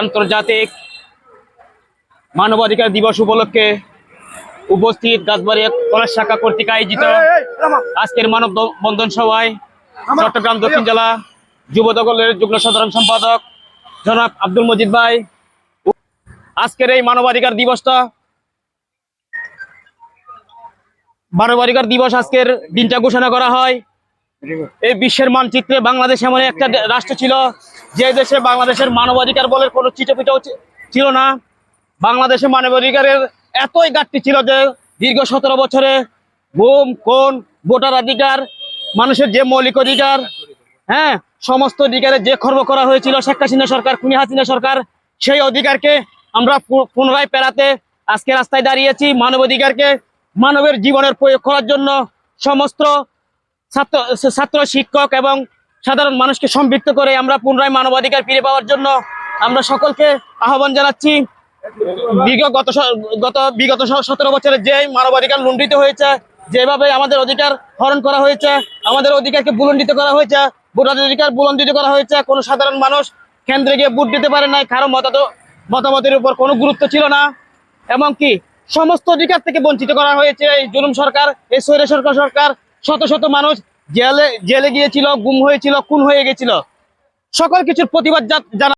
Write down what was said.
আন্তর্জাতিক মানবাধিকার দিবস উপলক্ষে উপস্থিত গাছবাড়িয়া কলেজ শাখা কর্তৃক আয়োজিত আজকের মানব বন্ধন সভায় চট্টগ্রাম দক্ষিণ জেলা যুব দলের যুগ্ম সাধারণ সম্পাদক জনাব আব্দুল মজিদ ভাই। আজকের এই মানবাধিকার দিবসটা মানবাধিকার দিবস আজকের দিনটা ঘোষণা করা হয়। এই বিশ্বের মানচিত্রে বাংলাদেশ এমন একটা রাষ্ট্র ছিল যে দেশে বাংলাদেশের মানবাধিকার বলে কোনো চিটোপিটাও ছিল না, বাংলাদেশে মানবাধিকারের এতই ঘাটতি ছিল যে দীর্ঘ সতেরো বছরে ঘুম কোন ভোটার অধিকার, মানুষের যে মৌলিক অধিকার হ্যাঁ সমস্ত অধিকারে যে খর্ব করা হয়েছিল শেখ হাসিনা সরকার, খুনি হাসিনা সরকার, সেই অধিকারকে আমরা পুনরায় পেরাতে আজকে রাস্তায় দাঁড়িয়েছি। মানবাধিকারকে মানবের জীবনের প্রয়োগ করার জন্য সমস্ত ছাত্র ছাত্র শিক্ষক এবং সাধারণ মানুষকে সম্পৃক্ত করে আমরা পুনরায় মানবাধিকার ফিরে পাওয়ার জন্য আমরা সকলকে আহ্বান জানাচ্ছি। বিগত গত গত বিগত সতেরো বছরে যে মানবাধিকার লুণ্ঠিত হয়েছে, যেভাবে আমাদের অধিকার হরণ করা হয়েছে, আমাদের অধিকারকে বুলন্ডিত করা হয়েছে, ভোটাধিকার বুলন্ডিত করা হয়েছে, কোনো সাধারণ মানুষ কেন্দ্রে গিয়ে ভোট দিতে পারে নাই, কারও মতামত মতামতের উপর কোনো গুরুত্ব ছিল না। এমনকি সমস্ত অধিকার থেকে বঞ্চিত করা হয়েছে এই জুলুম সরকার, এই স্বৈর সরকার সরকার, শত শত মানুষ জেলে জেলে গিয়েছিল গুম হয়েছিল খুন হয়ে গেছিল। সকল কিছুর প্রতিবাদ জানা